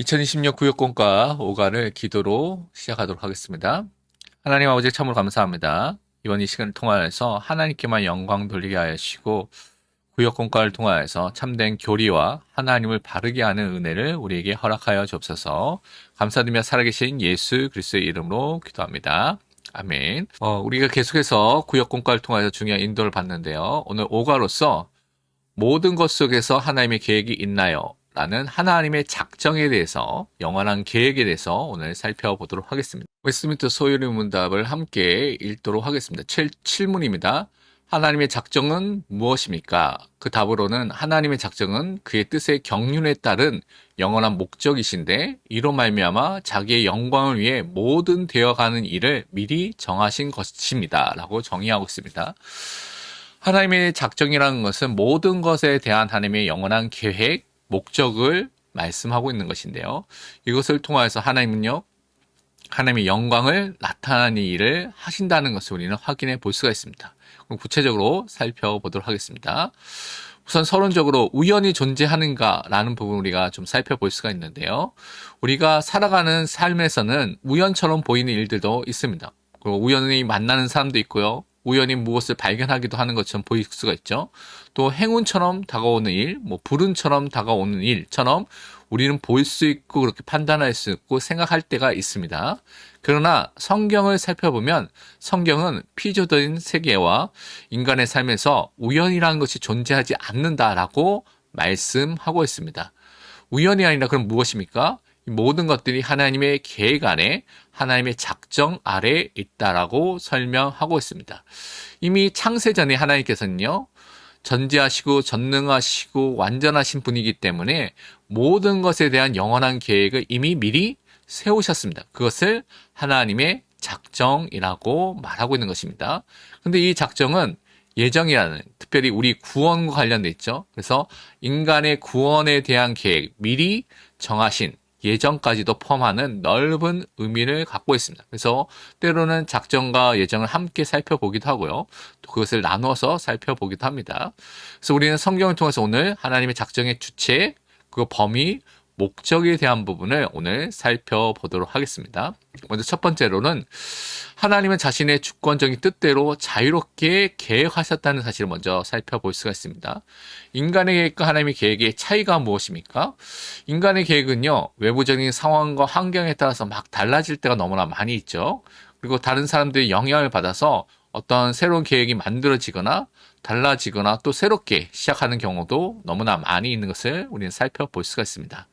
2026 구역공과 5가를 기도로 시작하도록 하겠습니다. 하나님 아버지 참으로 감사합니다. 이번 이 시간을 통하여서 하나님께만 영광 돌리게 하시고 구역공과를 통하여서 참된 교리와 하나님을 바르게 하는 은혜를 우리에게 허락하여 주옵소서. 감사드리며 살아계신 예수 그리스도의 이름으로 기도합니다. 아멘. 어, 우리가 계속해서 구역공과를 통하여서 중요한 인도를 받는데요. 오늘 5가로서 모든 것 속에서 하나님의 계획이 있나요? 라는 하나님의 작정에 대해서 영원한 계획에 대해서 오늘 살펴보도록 하겠습니다. 웨스트민트 소유리 문답을 함께 읽도록 하겠습니다. 7, 문입니다 하나님의 작정은 무엇입니까? 그 답으로는 하나님의 작정은 그의 뜻의 경륜에 따른 영원한 목적이신데 이로 말미암아 자기의 영광을 위해 모든 되어가는 일을 미리 정하신 것입니다. 라고 정의하고 있습니다. 하나님의 작정이라는 것은 모든 것에 대한 하나님의 영원한 계획, 목적을 말씀하고 있는 것인데요. 이것을 통하여서 하나님은요, 하나님의 영광을 나타나는 일을 하신다는 것을 우리는 확인해 볼 수가 있습니다. 그럼 구체적으로 살펴보도록 하겠습니다. 우선 서론적으로 우연히 존재하는가라는 부분 우리가 좀 살펴볼 수가 있는데요. 우리가 살아가는 삶에서는 우연처럼 보이는 일들도 있습니다. 그리고 우연히 만나는 사람도 있고요. 우연히 무엇을 발견하기도 하는 것처럼 보일 수가 있죠. 또 행운처럼 다가오는 일, 뭐 불운처럼 다가오는 일처럼 우리는 볼 수 있고 그렇게 판단할 수 있고 생각할 때가 있습니다. 그러나 성경을 살펴보면 성경은 피조된 세계와 인간의 삶에서 우연이라는 것이 존재하지 않는다라고 말씀하고 있습니다. 우연이 아니라 그럼 무엇입니까? 모든 것들이 하나님의 계획 안에 하나님의 작정 아래 있다라고 설명하고 있습니다. 이미 창세 전에 하나님께서는요, 전지하시고 전능하시고 완전하신 분이기 때문에 모든 것에 대한 영원한 계획을 이미 미리 세우셨습니다. 그것을 하나님의 작정이라고 말하고 있는 것입니다. 근데 이 작정은 예정이라는 특별히 우리 구원과 관련돼 있죠. 그래서 인간의 구원에 대한 계획 미리 정하신 예정까지도 포함하는 넓은 의미를 갖고 있습니다. 그래서 때로는 작정과 예정을 함께 살펴보기도 하고요. 또 그것을 나눠서 살펴보기도 합니다. 그래서 우리는 성경을 통해서 오늘 하나님의 작정의 주체, 그 범위, 목적에 대한 부분을 오늘 살펴보도록 하겠습니다. 먼저 첫 번째로는 하나님은 자신의 주권적인 뜻대로 자유롭게 계획하셨다는 사실을 먼저 살펴볼 수가 있습니다. 인간의 계획과 하나님의 계획의 차이가 무엇입니까? 인간의 계획은요, 외부적인 상황과 환경에 따라서 막 달라질 때가 너무나 많이 있죠. 그리고 다른 사람들의 영향을 받아서 어떤 새로운 계획이 만들어지거나 달라지거나 또 새롭게 시작하는 경우도 너무나 많이 있는 것을 우리는 살펴볼 수가 있습니다.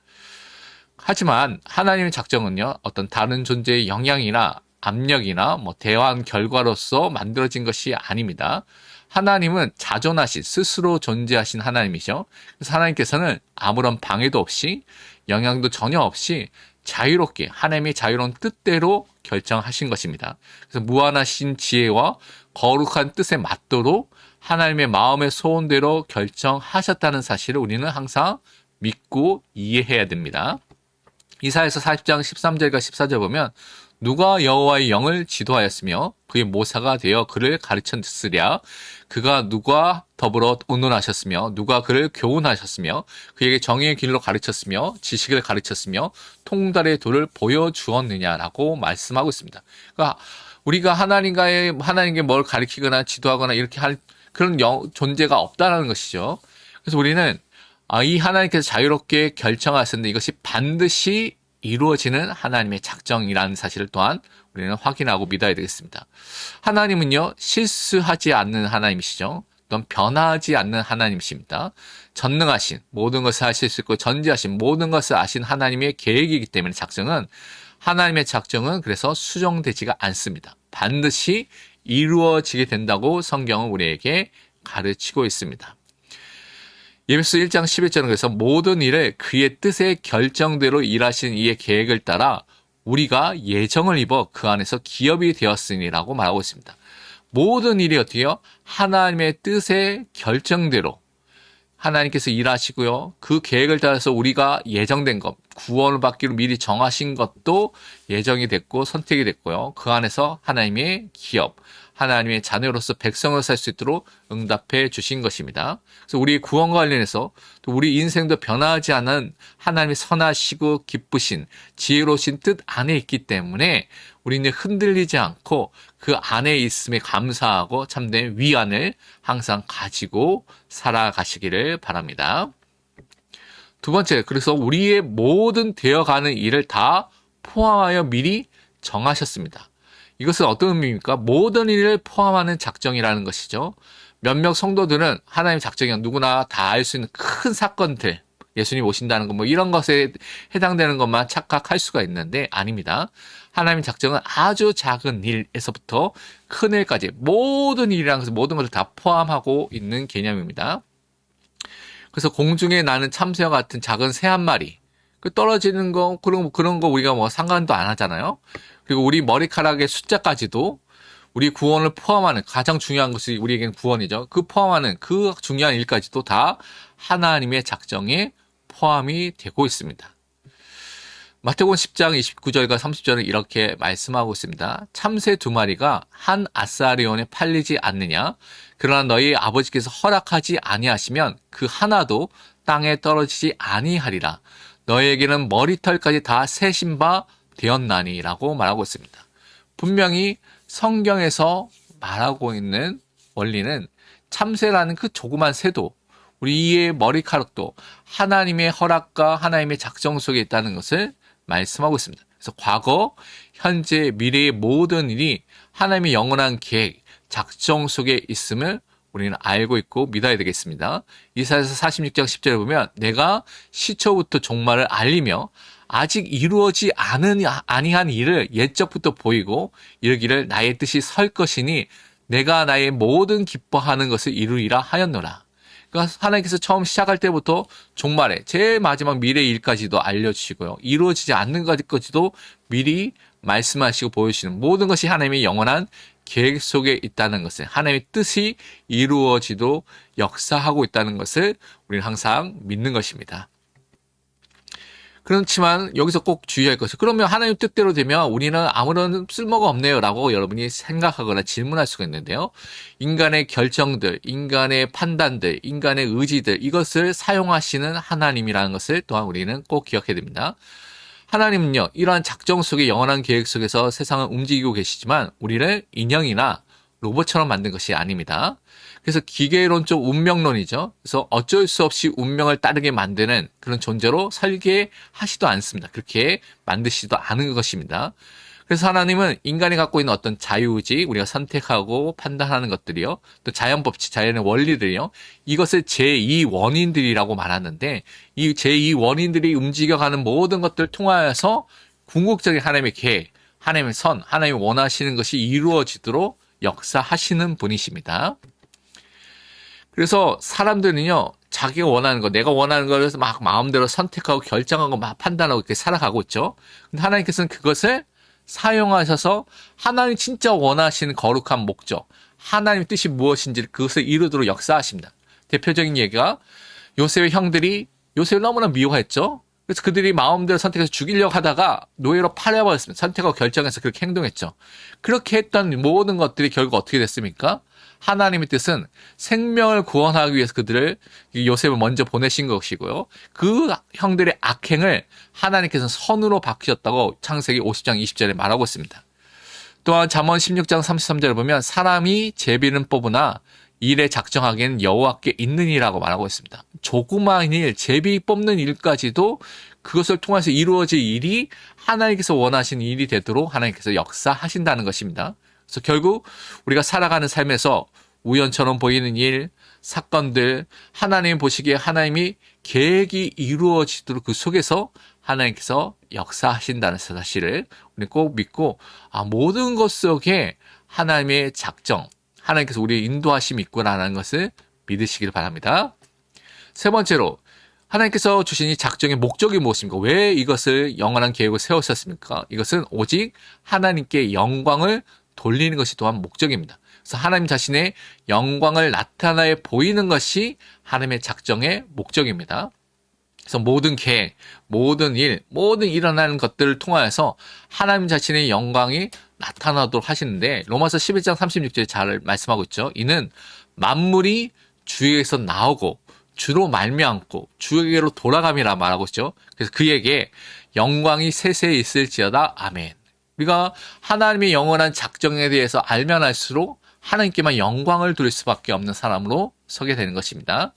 하지만 하나님의 작정은요, 어떤 다른 존재의 영향이나 압력이나 뭐 대화한 결과로서 만들어진 것이 아닙니다. 하나님은 자존하신 스스로 존재하신 하나님이죠. 그래서 하나님께서는 아무런 방해도 없이 영향도 전혀 없이 자유롭게 하나님의 자유로운 뜻대로 결정하신 것입니다. 그래서 무한하신 지혜와 거룩한 뜻에 맞도록 하나님의 마음의 소원대로 결정하셨다는 사실을 우리는 항상 믿고 이해해야 됩니다. 이사에서 40장 13절과 14절 보면 누가 여호와의 영을 지도하였으며 그의 모사가 되어 그를 가르쳤으랴 그가 누가 더불어 운운하셨으며 누가 그를 교훈하셨으며 그에게 정의의 길로 가르쳤으며 지식을 가르쳤으며 통달의 도를 보여 주었느냐라고 말씀하고 있습니다. 그러니까 우리가 하나님과의 하나님께 뭘 가르치거나 지도하거나 이렇게 할 그런 영, 존재가 없다라는 것이죠. 그래서 우리는 아, 이 하나님께서 자유롭게 결정하셨는데 이것이 반드시 이루어지는 하나님의 작정이라는 사실을 또한 우리는 확인하고 믿어야 되겠습니다. 하나님은요, 실수하지 않는 하나님이시죠. 또는 변하지 않는 하나님이십니다. 전능하신 모든 것을 하실 수 있고 전지하신 모든 것을 아신 하나님의 계획이기 때문에 작정은 하나님의 작정은 그래서 수정되지가 않습니다. 반드시 이루어지게 된다고 성경은 우리에게 가르치고 있습니다. 예배서 1장 11절은 그래서 모든 일을 그의 뜻의 결정대로 일하신 이의 계획을 따라 우리가 예정을 입어 그 안에서 기업이 되었으니라고 말하고 있습니다. 모든 일이 어떻게요? 하나님의 뜻의 결정대로 하나님께서 일하시고요. 그 계획을 따라서 우리가 예정된 것, 구원을 받기로 미리 정하신 것도 예정이 됐고 선택이 됐고요. 그 안에서 하나님의 기업, 하나님의 자녀로서 백성으로 살 수 있도록 응답해 주신 것입니다. 그래서 우리 구원과 관련해서 또 우리 인생도 변화하지 않은 하나님의 선하시고 기쁘신 지혜로우신 뜻 안에 있기 때문에 우리는 흔들리지 않고 그 안에 있음에 감사하고 참된 위안을 항상 가지고 살아가시기를 바랍니다. 두 번째, 그래서 우리의 모든 되어가는 일을 다 포함하여 미리 정하셨습니다. 이것은 어떤 의미입니까? 모든 일을 포함하는 작정이라는 것이죠. 몇몇 성도들은 하나님 작정이 누구나 다 알 수 있는 큰 사건들, 예수님 오신다는 것, 뭐 이런 것에 해당되는 것만 착각할 수가 있는데 아닙니다. 하나님 작정은 아주 작은 일에서부터 큰 일까지 모든 것을 모든 것을 다 포함하고 있는 개념입니다. 그래서 공중에 나는 참새와 같은 작은 새 한 마리, 그 떨어지는 거 그런 그런 거 우리가 뭐 상관도 안 하잖아요. 그리고 우리 머리카락의 숫자까지도 우리 구원을 포함하는 가장 중요한 것이 우리에게는 구원이죠. 그 포함하는 그 중요한 일까지도 다 하나님의 작정에 포함이 되고 있습니다. 마태복음 10장 29절과 30절은 이렇게 말씀하고 있습니다. 참새 두 마리가 한 아사리온에 팔리지 않느냐? 그러나 너희 아버지께서 허락하지 아니하시면 그 하나도 땅에 떨어지지 아니하리라. 너희에게는 머리털까지 다 세신 바 되었나니라고 말하고 있습니다. 분명히 성경에서 말하고 있는 원리는 참새라는 그 조그만 새도 우리의 머리카락도 하나님의 허락과 하나님의 작정 속에 있다는 것을 말씀하고 있습니다. 그래서 과거, 현재, 미래의 모든 일이 하나님의 영원한 계획, 작정 속에 있음을 우리는 알고 있고 믿어야 되겠습니다. 이사에서 46장 10절에 보면 내가 시초부터 종말을 알리며 아직 이루어지 않은 아니한 일을 옛적부터 보이고 이르기를 나의 뜻이 설 것이니 내가 나의 모든 기뻐하는 것을 이루리라 하였노라. 그러니까 하나님께서 처음 시작할 때부터 종말에 제일 마지막 미래 일까지도 알려주시고요. 이루어지지 않는 것까지도 미리 말씀하시고 보여주시는 모든 것이 하나님의 영원한 계획 속에 있다는 것을 하나님의 뜻이 이루어지도 역사하고 있다는 것을 우리는 항상 믿는 것입니다. 그렇지만 여기서 꼭 주의할 것이 그러면 하나님 뜻대로 되면 우리는 아무런 쓸모가 없네요 라고 여러분이 생각하거나 질문할 수가 있는데요. 인간의 결정들, 인간의 판단들, 인간의 의지들 이것을 사용하시는 하나님이라는 것을 또한 우리는 꼭 기억해야 됩니다. 하나님은요, 이러한 작정 속의 영원한 계획 속에서 세상을 움직이고 계시지만 우리를 인형이나 로봇처럼 만든 것이 아닙니다. 그래서 기계론적 운명론이죠. 그래서 어쩔 수 없이 운명을 따르게 만드는 그런 존재로 설계하시도 않습니다. 그렇게 만드시도 않은 것입니다. 그래서 하나님은 인간이 갖고 있는 어떤 자유의지, 우리가 선택하고 판단하는 것들이요. 또 자연 법칙, 자연의 원리들이요. 이것을 제2 원인들이라고 말하는데 이 제2 원인들이 움직여가는 모든 것들을 통하여서 궁극적인 하나님의 계획, 하나님의 선, 하나님이 원하시는 것이 이루어지도록 역사하시는 분이십니다. 그래서 사람들은요, 자기가 원하는 거, 내가 원하는 거를 막 마음대로 선택하고 결정하고 막 판단하고 이렇게 살아가고 있죠. 근데 하나님께서는 그것을 사용하셔서 하나님 진짜 원하시는 거룩한 목적, 하나님 뜻이 무엇인지 그것을 이루도록 역사하십니다. 대표적인 얘기가 요셉의 형들이 요셉을 너무나 미워했죠. 그래서 그들이 마음대로 선택해서 죽이려고 하다가 노예로 팔려버렸습니다. 선택하고 결정해서 그렇게 행동했죠. 그렇게 했던 모든 것들이 결국 어떻게 됐습니까? 하나님의 뜻은 생명을 구원하기 위해서 그들을 요셉을 먼저 보내신 것이고요. 그 형들의 악행을 하나님께서 선으로 바뀌었다고 창세기 50장 20절에 말하고 있습니다. 또한 잠언 16장 33절을 보면 사람이 제비는 뽑으나 일에 작정하기엔 여호와께 있느니라고 말하고 있습니다. 조그마한 일, 제비 뽑는 일까지도 그것을 통해서 이루어질 일이 하나님께서 원하시는 일이 되도록 하나님께서 역사하신다는 것입니다. 그래서 결국 우리가 살아가는 삶에서 우연처럼 보이는 일, 사건들, 하나님 보시기에 하나님이 계획이 이루어지도록 그 속에서 하나님께서 역사하신다는 사실을 우리 꼭 믿고 아, 모든 것 속에 하나님의 작정, 하나님께서 우리의 인도하심이 있구나라는 것을 믿으시길 바랍니다. 세 번째로 하나님께서 주신 이 작정의 목적이 무엇입니까? 왜 이것을 영원한 계획을 세우셨습니까? 이것은 오직 하나님께 영광을 돌리는 것이 또한 목적입니다. 그래서 하나님 자신의 영광을 나타내 보이는 것이 하나님의 작정의 목적입니다. 그래서 모든 계획, 모든 일, 모든 일어나는 것들을 통하여서 하나님 자신의 영광이 나타나도록 하시는데 로마서 11장 36절에 잘 말씀하고 있죠. 이는 만물이 주에게서 나오고 주로 말미암고 주에게로 돌아감이라 말하고 있죠. 그래서 그에게 영광이 세세히 있을지어다. 아멘. 우리가 하나님의 영원한 작정에 대해서 알면 알수록 하나님께만 영광을 돌릴 수밖에 없는 사람으로 서게 되는 것입니다.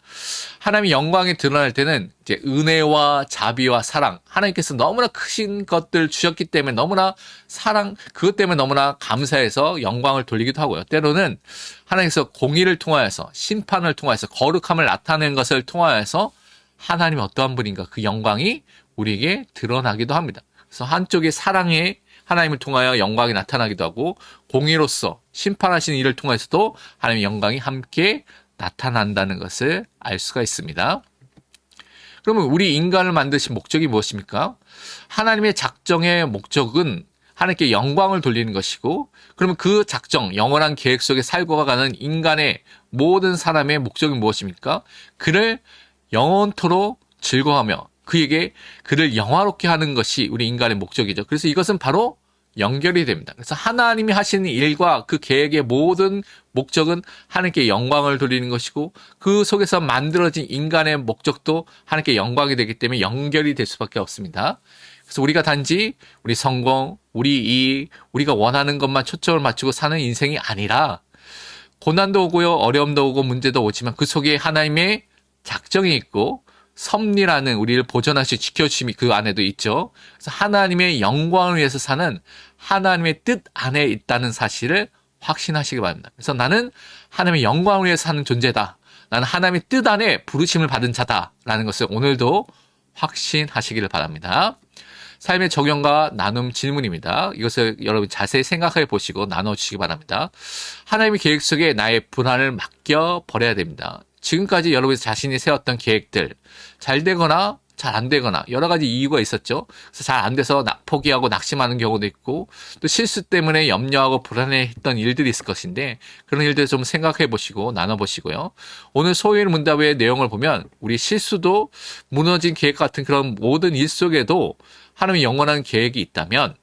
하나님의 영광이 드러날 때는 이제 은혜와 자비와 사랑, 하나님께서 너무나 크신 것들 주셨기 때문에 너무나 사랑, 그것 때문에 너무나 감사해서 영광을 돌리기도 하고요. 때로는 하나님께서 공의를 통하여서 심판을 통하여서 거룩함을 나타내는 것을 통하여서 하나님이 어떠한 분인가 그 영광이 우리에게 드러나기도 합니다. 그래서 한쪽에 사랑의 하나님을 통하여 영광이 나타나기도 하고 공의로서 심판하시는 일을 통해서도 하나님의 영광이 함께 나타난다는 것을 알 수가 있습니다. 그러면 우리 인간을 만드신 목적이 무엇입니까? 하나님의 작정의 목적은 하나님께 영광을 돌리는 것이고, 그러면 그 작정, 영원한 계획 속에 살고 가는 인간의 모든 사람의 목적이 무엇입니까? 그를 영원토록 즐거워하며 그에게 그를 영화롭게 하는 것이 우리 인간의 목적이죠. 그래서 이것은 바로 연결이 됩니다. 그래서 하나님이 하시는 일과 그 계획의 모든 목적은 하나님께 영광을 돌리는 것이고 그 속에서 만들어진 인간의 목적도 하나님께 영광이 되기 때문에 연결이 될 수밖에 없습니다. 그래서 우리가 단지 우리 성공, 우리 이익, 우리가 원하는 것만 초점을 맞추고 사는 인생이 아니라 고난도 오고요, 어려움도 오고 문제도 오지만 그 속에 하나님의 작정이 있고 섭리라는 우리를 보존하시 지켜주심이 그 안에도 있죠. 그래서 하나님의 영광을 위해서 사는 하나님의 뜻 안에 있다는 사실을 확신하시기 바랍니다. 그래서 나는 하나님의 영광을 위해서 사는 존재다. 나는 하나님의 뜻 안에 부르심을 받은 자다라는 것을 오늘도 확신하시기를 바랍니다. 삶의 적용과 나눔 질문입니다. 이것을 여러분 자세히 생각해 보시고 나눠 주시기 바랍니다. 하나님의 계획 속에 나의 불안을 맡겨 버려야 됩니다. 지금까지 여러분 자신이 세웠던 계획들 잘 되거나 잘 안 되거나 여러 가지 이유가 있었죠. 그래서 잘 안 돼서 포기하고 낙심하는 경우도 있고 또 실수 때문에 염려하고 불안해했던 일들이 있을 것인데 그런 일들 좀 생각해 보시고 나눠 보시고요. 오늘 소일 문답의 내용을 보면 우리 실수도 무너진 계획 같은 그런 모든 일 속에도 하나님의 영원한 계획이 있다면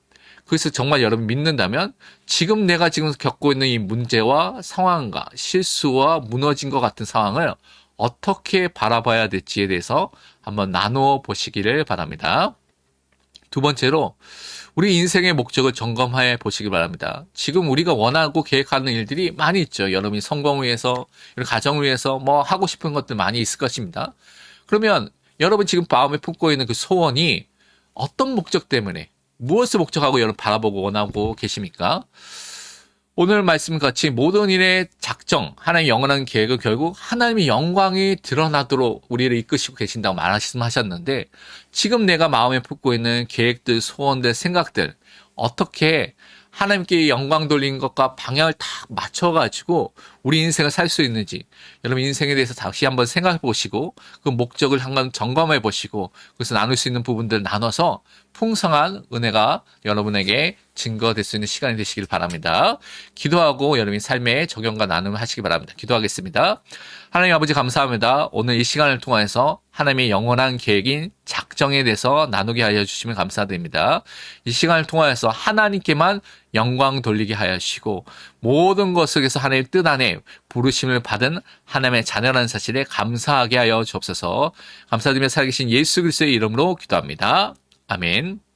그래서 정말 여러분 믿는다면 지금 내가 지금 겪고 있는 이 문제와 상황과 실수와 무너진 것 같은 상황을 어떻게 바라봐야 될지에 대해서 한번 나누어 보시기를 바랍니다. 두 번째로 우리 인생의 목적을 점검해 보시기 바랍니다. 지금 우리가 원하고 계획하는 일들이 많이 있죠. 여러분이 성공을 위해서, 가정을 위해서 뭐 하고 싶은 것들 많이 있을 것입니다. 그러면 여러분 지금 마음에 품고 있는 그 소원이 어떤 목적 때문에 무엇을 목적하고 여러분 바라보고 원하고 계십니까? 오늘 말씀 같이 모든 일의 작정, 하나님의 영원한 계획은 결국 하나님의 영광이 드러나도록 우리를 이끄시고 계신다고 말씀하셨는데 지금 내가 마음에 품고 있는 계획들, 소원들, 생각들 어떻게 하나님께 영광 돌리는 것과 방향을 딱 맞춰가지고 우리 인생을 살 수 있는지 여러분 인생에 대해서 다시 한번 생각해 보시고 그 목적을 한번 점검해 보시고 그래서 나눌 수 있는 부분들 나눠서 풍성한 은혜가 여러분에게 증거될 수 있는 시간이 되시길 바랍니다. 기도하고 여러분의 삶에 적용과 나눔을 하시기 바랍니다. 기도하겠습니다. 하나님 아버지 감사합니다. 오늘 이 시간을 통해서 하나님의 영원한 계획인 작정에 대해서 나누게 하여 주시면 감사드립니다. 이 시간을 통하여서 하나님께만 영광 돌리게 하시고 모든 것 속에서 하나님의 뜻 안에 부르심을 받은 하나님의 자녀라는 사실에 감사하게 하여 주옵소서. 감사드리며 살아계신 예수 그리스도의 이름으로 기도합니다. 아멘.